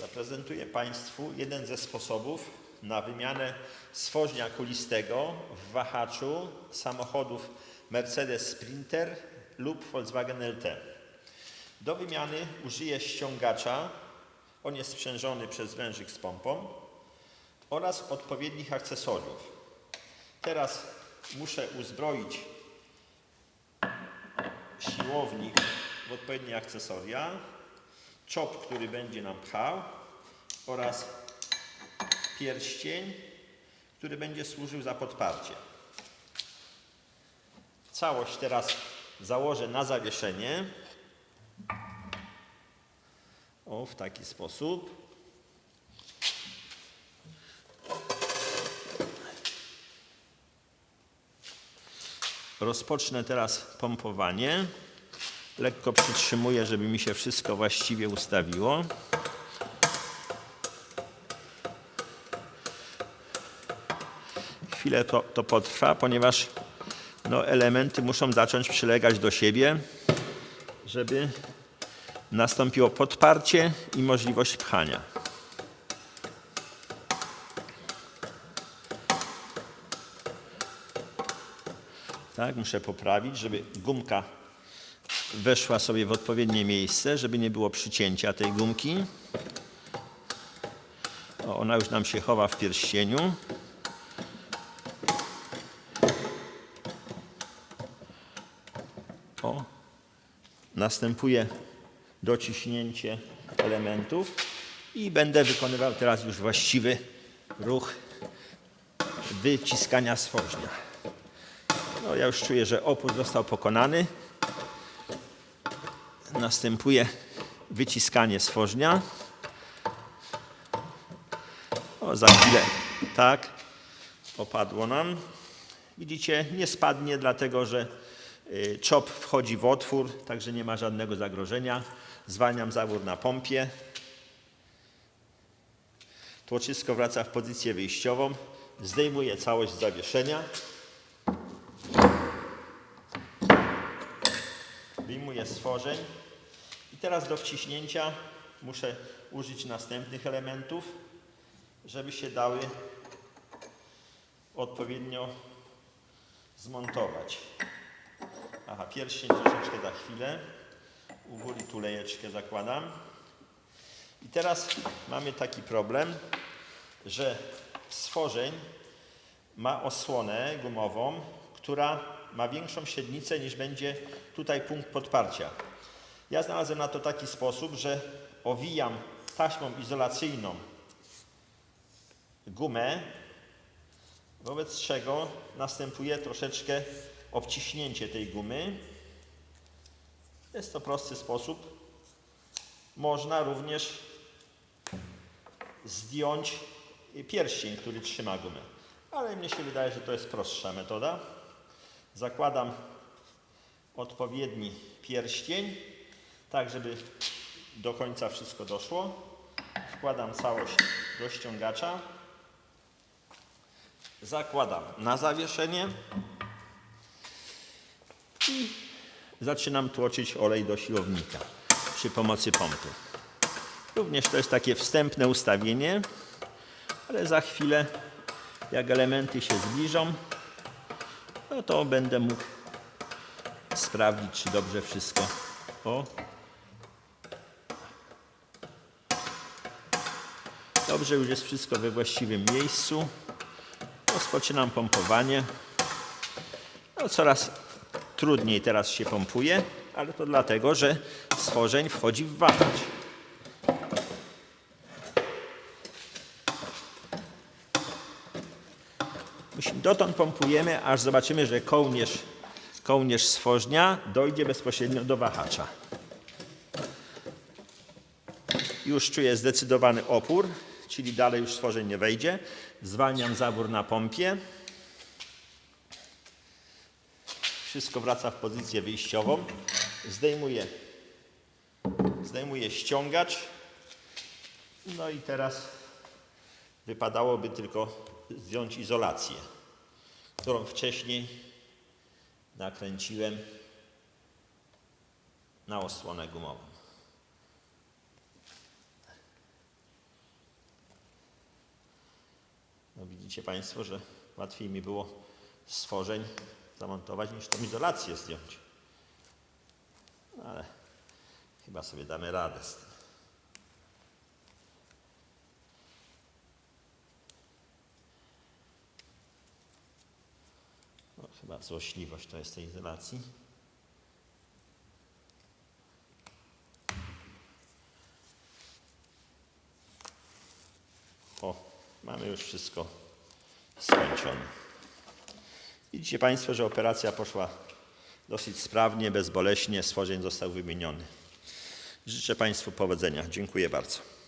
Zaprezentuję Państwu jeden ze sposobów na wymianę stworznia kulistego w wahaczu samochodów Mercedes Sprinter lub Volkswagen LT. Do wymiany użyję ściągacza, on jest sprzężony przez wężyk z pompą oraz odpowiednich akcesoriów. Teraz muszę uzbroić siłownik w odpowiednie akcesoria, czop, który będzie nam pchał oraz pierścień, który będzie służył za podparcie. Całość teraz założę na zawieszenie. O, w taki sposób. Rozpocznę teraz pompowanie. Lekko przytrzymuję, żeby mi się wszystko właściwie ustawiło. Chwilę to, to potrwa, ponieważ no, elementy muszą zacząć przylegać do siebie, żeby nastąpiło podparcie i możliwość pchania. Tak, muszę poprawić, żeby gumka weszła sobie w odpowiednie miejsce, żeby nie było przycięcia tej gumki. O, ona już nam się chowa w pierścieniu. O, następuje dociśnięcie elementów i będę wykonywał teraz już właściwy ruch wyciskania stworznia. No, ja już czuję, że opór został pokonany. Następuje wyciskanie stworznia. O, za chwilę tak opadło nam. Widzicie, nie spadnie, dlatego że y, czop wchodzi w otwór, także nie ma żadnego zagrożenia. Zwalniam zawór na pompie. Tłoczysko wraca w pozycję wyjściową. Zdejmuję całość zawieszenia. Wyjmuję stworzeń. Teraz do wciśnięcia muszę użyć następnych elementów, żeby się dały odpowiednio zmontować. Aha, pierścień troszeczkę za chwilę. U góry tulejeczkę zakładam. I teraz mamy taki problem, że stworzeń ma osłonę gumową, która ma większą średnicę niż będzie tutaj punkt podparcia. Ja znalazłem na to taki sposób, że owijam taśmą izolacyjną gumę, wobec czego następuje troszeczkę obciśnięcie tej gumy. Jest to prosty sposób. Można również zdjąć pierścień, który trzyma gumę. Ale mnie się wydaje, że to jest prostsza metoda. Zakładam odpowiedni pierścień, tak żeby do końca wszystko doszło. Wkładam całość do ściągacza. Zakładam na zawieszenie i zaczynam tłoczyć olej do siłownika przy pomocy pompy. Również to jest takie wstępne ustawienie, ale za chwilę, jak elementy się zbliżą, no to będę mógł sprawdzić, czy dobrze wszystko. O. Dobrze, już jest wszystko we właściwym miejscu. Rozpoczynam pompowanie. No, coraz trudniej teraz się pompuje, ale to dlatego, że stworzeń wchodzi w wahacz. Dotąd pompujemy, aż zobaczymy, że kołnierz, kołnierz stworznia dojdzie bezpośrednio do wahacza. Już czuję zdecydowany opór, czyli dalej już stworzeń nie wejdzie. Zwalniam zawór na pompie. Wszystko wraca w pozycję wyjściową. Zdejmuję, zdejmuję ściągacz. No i teraz wypadałoby tylko zdjąć izolację, którą wcześniej nakręciłem na osłonę gumową. Widzicie Państwo, że łatwiej mi było stworzeń zamontować niż tą izolację zdjąć. No ale chyba sobie damy radę z tym. No, chyba złośliwość to jest tej izolacji. O, mamy już wszystko skończone. Widzicie Państwo, że operacja poszła dosyć sprawnie, bezboleśnie, stworzeń został wymieniony. Życzę Państwu powodzenia. Dziękuję bardzo.